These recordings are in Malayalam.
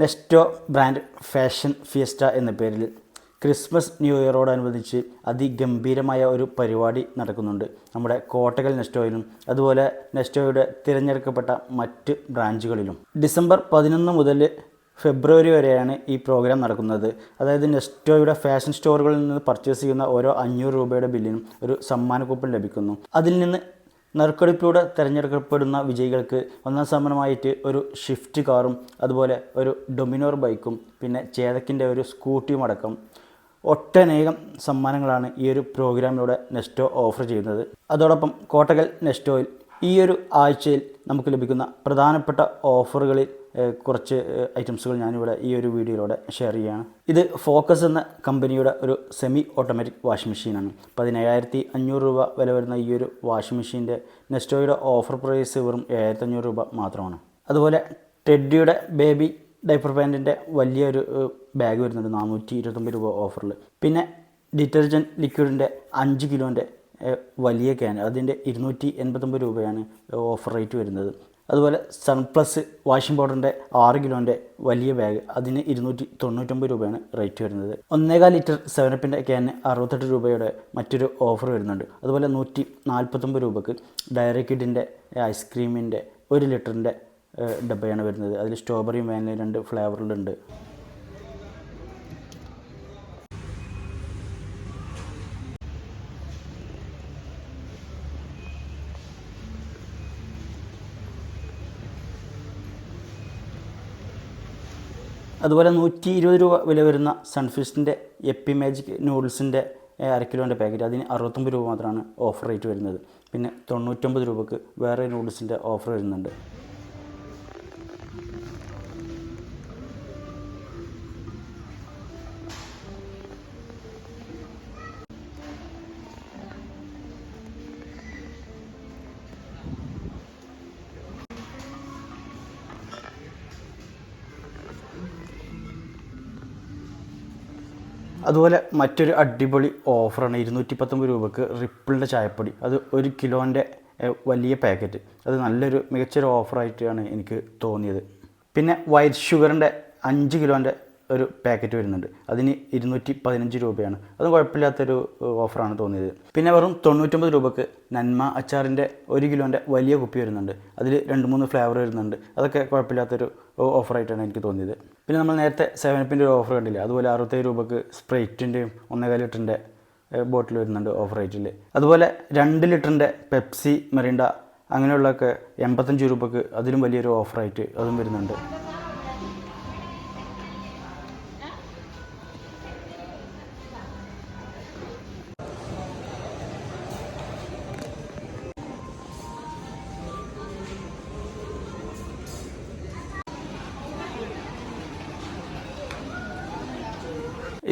നെസ്റ്റോ ബ്രാൻഡ് ഫാഷൻ ഫിയസ്റ്റ എന്ന പേരിൽ ക്രിസ്മസ് ന്യൂ ഇയറോടനുബന്ധിച്ച് അതിഗംഭീരമായ ഒരു പരിപാടി നടക്കുന്നുണ്ട്. നമ്മുടെ കോട്ടകൽ നെസ്റ്റോയിലും അതുപോലെ നെസ്റ്റോയുടെ തിരഞ്ഞെടുക്കപ്പെട്ട മറ്റ് ബ്രാഞ്ചുകളിലും. ഡിസംബർ പതിനൊന്ന് മുതൽ ഫെബ്രുവരി വരെയാണ് ഈ പ്രോഗ്രാം നടക്കുന്നത്. അതായത് നെസ്റ്റോയുടെ ഫാഷൻ സ്റ്റോറുകളിൽ നിന്ന് പർച്ചേസ് ചെയ്യുന്ന ഓരോ അഞ്ഞൂറ് രൂപയുടെ ബില്ലിനും ഒരു സമ്മാന കൂപ്പൺ ലഭിക്കുന്നു. അതിൽ നിന്ന് നറുക്കെടുപ്പിലൂടെ തിരഞ്ഞെടുക്കപ്പെടുന്ന വിജയികൾക്ക് ഒന്നാം സമ്മാനമായിട്ട് ഒരു ഷിഫ്റ്റ് കാറും അതുപോലെ ഒരു ഡൊമിനോർ ബൈക്കും പിന്നെ ചേതക്കിന്റെ ഒരു സ്കൂട്ടിയും അടക്കം ഒട്ടനേകം സമ്മാനങ്ങളാണ് ഈ ഒരു പ്രോഗ്രാമിലൂടെ നെസ്റ്റോ ഓഫർ ചെയ്യുന്നത്. അതോടൊപ്പം കോട്ടകൽ നെസ്റ്റോയിൽ ഈ ഒരു ആഴ്ചയിൽ നമുക്ക് ലഭിക്കുന്ന പ്രധാനപ്പെട്ട ഓഫറുകളിൽ കുറച്ച് ഐറ്റംസുകൾ ഞാനിവിടെ ഈ ഒരു വീഡിയോയിലൂടെ ഷെയർ ചെയ്യുകയാണ്. ഇത് ഫോക്കസ് എന്ന കമ്പനിയുടെ ഒരു സെമി ഓട്ടോമാറ്റിക് വാഷിംഗ് മെഷീനാണ് പതിനേഴായിരത്തി അഞ്ഞൂറ് രൂപ വില വരുന്ന ഈ ഒരു വാഷിംഗ് മെഷീന്റെ നെസ്റ്റോയുടെ ഓഫർ പ്രൈസ് വെറും ഏഴായിരത്തി അഞ്ഞൂറ് രൂപ മാത്രമാണ്. അതുപോലെ ടെഡിയുടെ ബേബി ഡൈപ്പർ പാന്റിന്റെ വലിയൊരു ബാഗ് വരുന്നുണ്ട്. നാനൂറ്റി ഇരുപത്തൊമ്പത് രൂപ ഓഫറിൽ പിന്നെ ഡിറ്റർജന്റ് ലിക്വിഡിന്റെ അഞ്ച് കിലോന്റെ വലിയ ക്യാൻ അതിന്റെ ഇരുന്നൂറ്റി എൺപത്തൊമ്പത് രൂപയാണ് ഓഫർ റേറ്റ് വരുന്നത്. അതുപോലെ സൺപ്ലസ് വാഷിംഗ് പൗഡറിന്റെ ആറ് കിലോന്റെ വലിയ ബാഗ് അതിന് ഇരുന്നൂറ്റി തൊണ്ണൂറ്റൊമ്പത് രൂപയാണ് റേറ്റ് വരുന്നത്. ഒന്നേകാൽ ലിറ്റർ സെവനപ്പിന്റെ ക്യാന് അറുപത്തെട്ട് രൂപയുടെ മറ്റൊരു ഓഫർ വരുന്നുണ്ട്. അതുപോലെ നൂറ്റി നാൽപ്പത്തൊമ്പത് രൂപക്ക് ഡയറി കിഡിന്റെ ഐസ്ക്രീമിന്റെ ഒരു ലിറ്ററിന്റെ ഡബ്ബയാണ് വരുന്നത്. അതിൽ സ്ട്രോബെറിയും വാനിലയും ഫ്ലേവറിലുണ്ട് അതുപോലെ നൂറ്റി ഇരുപത് രൂപ വില വരുന്ന സൺഫിഷിന്റെ എപ്പി മാജിക് നൂഡിൽസിന്റെ അര കിലോന്റെ പാക്കറ്റ് അതിന് അറുപത്തൊമ്പത് രൂപ മാത്രമാണ് ഓഫർ റേറ്റ് വരുന്നത്. പിന്നെ തൊണ്ണൂറ്റൊമ്പത് രൂപക്ക് വേറെ നൂഡിൽസിന്റെ ഓഫർ വരുന്നുണ്ട്. അതുപോലെ മറ്റൊരു അടിപൊളി ഓഫറാണ് ഇരുന്നൂറ്റി പത്തൊമ്പത് രൂപക്ക് റിപ്പിളിന്റെ ചായപ്പൊടി. അത് ഒരു കിലോന്റെ വലിയ പാക്കറ്റ്. അത് നല്ലൊരു മികച്ചൊരു ഓഫറായിട്ടാണ് എനിക്ക് തോന്നിയത്. പിന്നെ വൈറ്റ് ഷുഗറിന്റെ അഞ്ച് കിലോന്റെ ഒരു പാക്കറ്റ് വരുന്നുണ്ട്. അതിന് ഇരുന്നൂറ്റി പതിനഞ്ച് രൂപയാണ്. അതും കുഴപ്പമില്ലാത്തൊരു ഓഫറാണ് തോന്നിയത്. പിന്നെ വെറും തൊണ്ണൂറ്റൊമ്പത് രൂപക്ക് നന്മ അച്ചാറിന്റെ ഒരു കിലോന്റെ വലിയ കുപ്പി വരുന്നുണ്ട്. അതിൽ രണ്ട് മൂന്ന് ഫ്ലേവർ വരുന്നുണ്ട്. അതൊക്കെ കുഴപ്പമില്ലാത്തൊരു ഓഫറായിട്ടാണ് എനിക്ക് തോന്നിയത്. പിന്നെ നമ്മൾ നേരത്തെ സെവനപ്പിന്റെ ഒരു ഓഫർ കണ്ടില്ലേ? അതുപോലെ അറുപത്തേഴ് രൂപക്ക് സ്പ്രൈറ്റിന്റെയും ഒന്നേകാൽ ലിറ്ററിന്റെ ബോട്ടിൽ വരുന്നുണ്ട് ഓഫർ റേറ്റിൽ അതുപോലെ രണ്ട് ലിറ്ററിന്റെ പെപ്സി മെറിൻഡ അങ്ങനെയുള്ളതൊക്കെ എൺപത്തഞ്ച് രൂപക്ക് അതിലും വലിയൊരു ഓഫറായിട്ട് അതും വരുന്നുണ്ട്.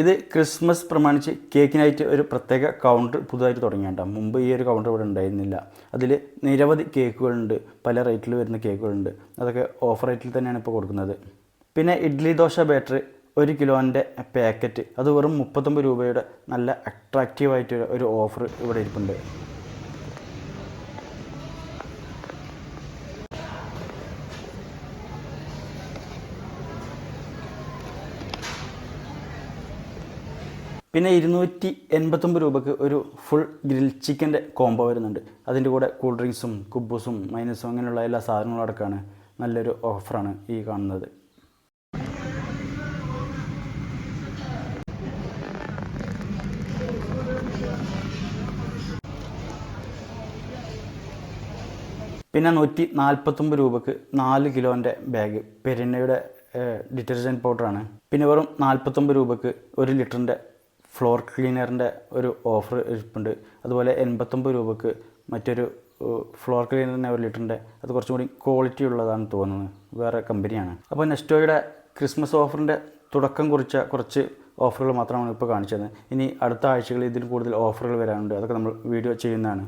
ഇത് ക്രിസ്മസ് പ്രമാണിച്ച് കേക്കിനായിട്ട് ഒരു പ്രത്യേക കൗണ്ടർ പുതുതായിട്ട് തുടങ്ങിയാട്ടോ. മുമ്പ് ഈ ഒരു കൗണ്ടർ ഇവിടെ ഉണ്ടായിരുന്നില്ല. അതിൽ നിരവധി കേക്കുകളുണ്ട്. പല റേറ്റിൽ വരുന്ന കേക്കുകളുണ്ട്. അതൊക്കെ ഓഫർ റേറ്റിൽ തന്നെയാണ് ഇപ്പോൾ കൊടുക്കുന്നത്. പിന്നെ ഇഡ്ഡലി ദോശ ബാറ്ററി ഒരു കിലോന്റെ പാക്കറ്റ് അത് വെറും മുപ്പത്തൊമ്പത് രൂപയുടെ നല്ല അട്രാക്റ്റീവായിട്ട് ഒരു ഓഫർ ഇവിടെ ഇരിപ്പുണ്ട്. പിന്നെ ഇരുന്നൂറ്റി എൺപത്തൊമ്പത് രൂപക്ക് ഒരു ഫുൾ ഗ്രിൽ ചിക്കന്റെ കോംബോ വരുന്നുണ്ട്. അതിന്റെ കൂടെ കൂൾ ഡ്രിങ്ക്സും കുബ്ബൂസും മൈനസും അങ്ങനെയുള്ള എല്ലാ സാധനങ്ങളും അടക്കമാണ് നല്ലൊരു ഓഫറാണ് ഈ കാണുന്നത്. പിന്നെ നൂറ്റി നാൽപ്പത്തൊമ്പത് രൂപക്ക് നാല് കിലോന്റെ ബാഗ് പെരിനയുടെ ഡിറ്റർജന്റ് പൗഡറാണ് പിന്നെ വെറും നാൽപ്പത്തൊമ്പത് രൂപക്ക് ഒരു ലിറ്ററിന്റെ ഫ്ലോർ ക്ലീനറിന്റെ ഒരു ഓഫർ ഇരിപ്പുണ്ട്. അതുപോലെ എൺപത്തൊമ്പത് രൂപക്ക് മറ്റൊരു ഫ്ലോർ ക്ലീനറിന്റെ ഒരു ലിറ്ററിന്റെ അത് കുറച്ചും കൂടി ക്വാളിറ്റി ഉള്ളതാണ് തോന്നുന്നത് വേറെ കമ്പനിയാണ് അപ്പോൾ നെസ്റ്റോയുടെ ക്രിസ്മസ് ഓഫറിന്റെ തുടക്കം കുറിച്ച കുറച്ച് ഓഫറുകൾ മാത്രമാണ് ഇപ്പോൾ കാണിച്ചത്. ഇനി അടുത്ത ആഴ്ചകളിൽ ഇതിൽ കൂടുതൽ ഓഫറുകൾ വരാനുണ്ട്. അതൊക്കെ നമ്മൾ വീഡിയോ ചെയ്യുന്നതാണ്.